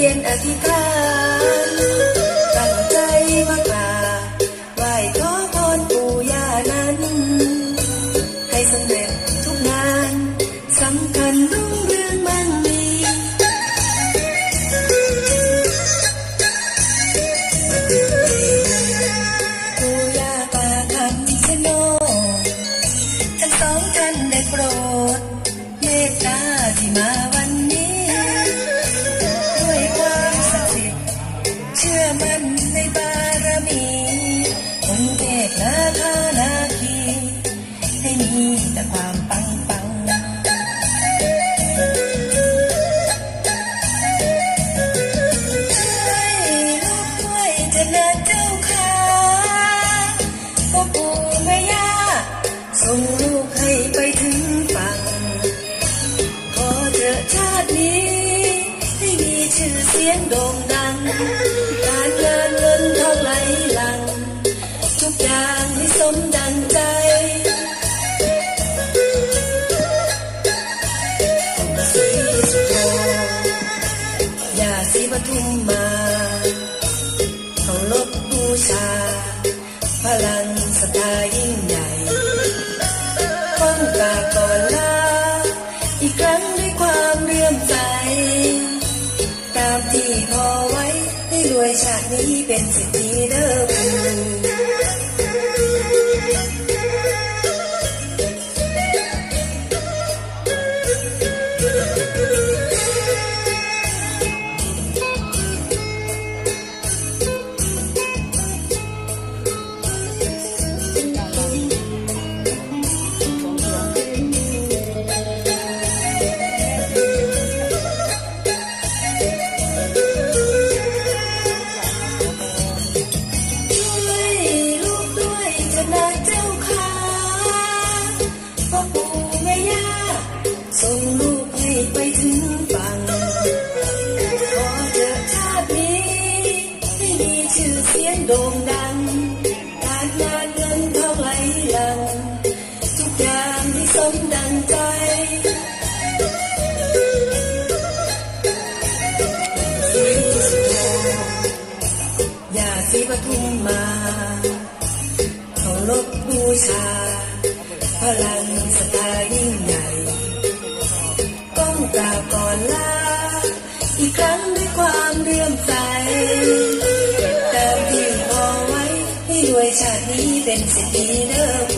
พียนอธิษฐานตั้งใจมากราบไหว้ขอพรปู่ย่านั้น ให้สำเร็จทุกงานสำคัญรุ่งเรืองมั่ง ส่งลูกให้ไปถึงฝั่ง ขอเถอะชาตินี้ ให้มีชื่อเสียงโด่งดัง การงานเงินทองไหลหลัง ทุกอย่างให้สมดังใจสีสุโธอย่าสีปทุมมา กราบก่อนลาอีกครั้งด้วยความเรื่อมใสตามที่ขอไว้ให้รวยชาตินี้เป็นสิทธิเด้อ โด่งดังการงานเงินเทองไหลหลังทุกอย่างที่สมดังใจสีสุโธอย่าสีปทุมมาเคารพบูชา พลังสตายิ่งใหญ่ต้องกราบก่อนลาอีกครั้ง รวยชาตินี้เป็นเศรษฐีเด้อ